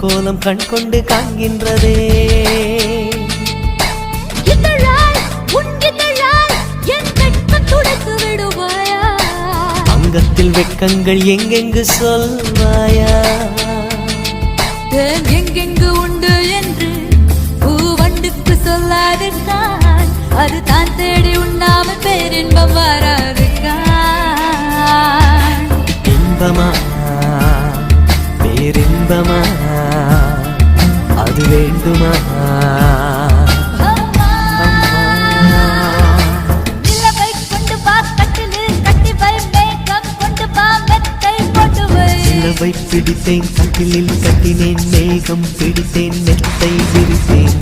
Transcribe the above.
கோலம் கண் கொண்டு காண்கின்றதே அங்கத்தில் வெட்கங்கள் எங்கெங்கு சொல்வாயா? எங்கெங்கு உண்டு என்று பூவண்டுக்கு சொல்லாது தான் அது தான் தேடி உண்ணாமல் பேரின்பம் வராது காண். இன்பமா? பேரின்பமா? அது வேண்டுமா. நிலவை பிடித்தேன் கட்டிலில் கட்டினேன் மேகம் பிடித்தேன் நெத்தை விரித்தேன்.